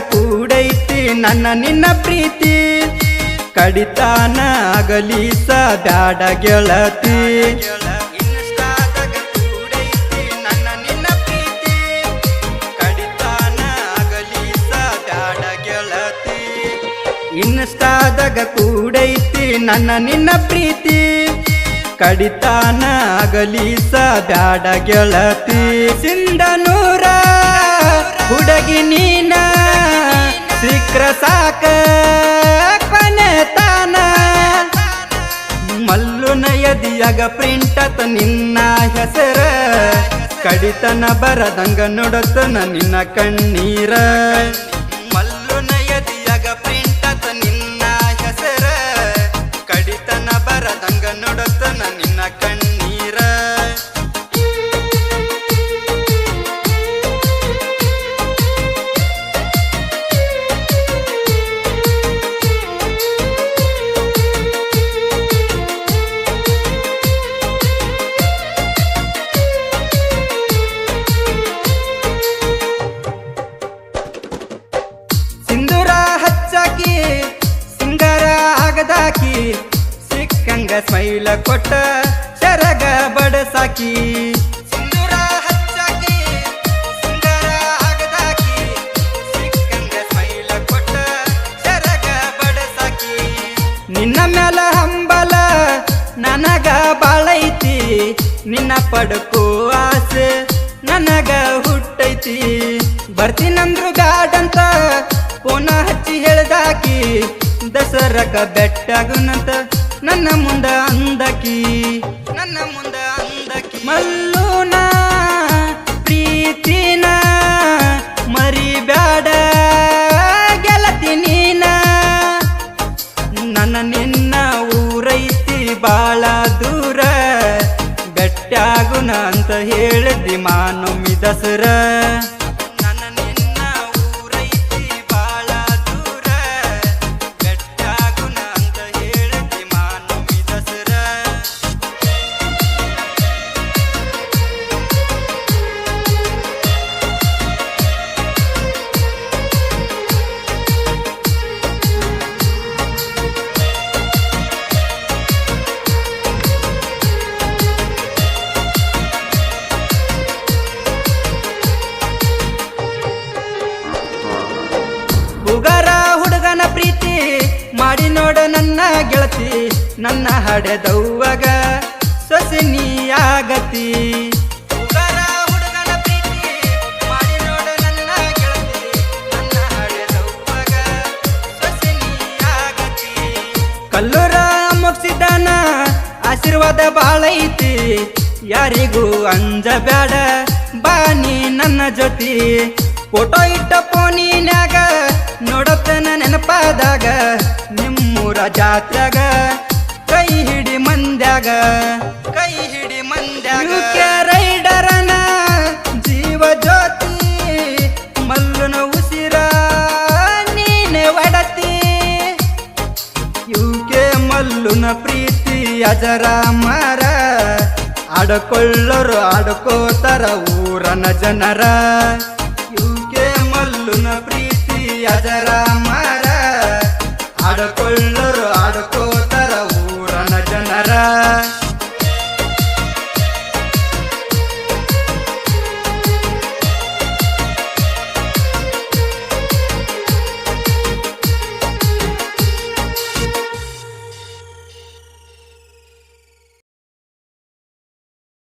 ಕೂಡೈತಿ ನನ್ನ ನಿನ್ನ ಪ್ರೀತಿ. ಕಡಿತಾನ ಸ ಬ್ಯಾಡ ಗೆಳತಿ. ಇನ್ಸ್ಟಾದಾಗ ಕೂಡೈತಿ ನನ್ನ ನಿನ್ನ ಪ್ರೀತಿ. ಕಡಿತಾನ ಅಗಲಿಸ ಬ್ಯಾಡ ಗೆಳತಿ. ಸಿಂಧನೂರ ಹುಡುಗಿ ನೀನ ಸಾಕ ಕೊನೆತಾನ ಮಲ್ಲುನ ಎದಿಯಾಗ ಪ್ರಿಂಟತ ನಿನ್ನ ಹೆಸರ. ಕಡಿತನ ಬರದಂಗ ನೋಡತನ ನಿನ್ನ ಕಣ್ಣೀರ. ಆಗದಾಕಿ ಸಿಕ್ಕಂಗ ಸ್ಮೈಲ ಕೊಟ್ಟ ಶರಗ ಬಡಸಾಕಿ. ನಿನ್ನ ಮ್ಯಾಲ ಹಂಬಲ ನನಗ ಬಾಳೈತಿ ನಿನ್ನ ಪಡ್ಕೋ ಆಸೆ ನನಗ ಹುಟ್ಟೈತಿ. ಬರ್ತೀನಂದ್ರು ಗಾಡಂತ ಪೋನ ಹಚ್ಚಿ ಹೇಳ್ದಾಕಿ ದಸರಕ ಬೆಟ್ಟಾಗುನಂತ ನನ್ನ ಮುಂದ ಅಂದಕಿ. ನನ್ನ ಮುಂದ ಅಂದಕಿ. ಮಲ್ಲೂನ ಪ್ರೀತಿನ ಮರಿಬ್ಯಾಡ ಗೆಲತಿ ನೀನ. ನನ್ನ ನಿನ್ನ ಊರೈತಿ ಬಾಳ ದೂರ. ಬೆಟ್ಟಾಗುನ ಅಂತ ಹೇಳಿದಿ ಮಾನೊಮ್ಮಿ ದಸರ. ನೋಡ ನನ್ನ ಗೆಳತಿ, ನನ್ನ ಹಡೆದವ್ವಗ. ಸೊಸಿನಿಯಾಗತಿ ನೀಯಾಗತಿ ಕಲ್ಲೂರ ಮುಗಿಸಿದಾನ ಆಶೀರ್ವಾದ ಬಾಳೈತಿ ಯಾರಿಗೂ ಅಂಜಬೇಡ ಬಾನಿ ನನ್ನ ಜೊತೆ. ಫೋಟೋ ಇಟ್ಟ ಫೋನಿನಾಗ ನೋಡತನ ನೆನಪಾದಾಗ ಜಾತ್ರೆಗ ಕೈ ಹಿಡಿ ಮಂದ್ಯಾಗ, ಕೈ ಹಿಡಿ ಮಂದ್ಯಾಗ. ರೈಡರನ ಜೀವ ಜ್ಯೋತಿ, ಮಲ್ಲುನ ಉಸಿರ ನೀನೆ ಒಡತಿ. ಯುಕೆ ಮಲ್ಲುನ ಪ್ರೀತಿ ಅಜರ ಮರ, ಆಡಕೊಳ್ಳರು ಆಡ್ಕೋತಾರ ಊರನ ಜನರ. ಯುಕೆ ಮಲ್ಲುನ ಪ್ರೀತಿ ಅಜರ ಮರ, ಆಡಕೊಳ್ಳರು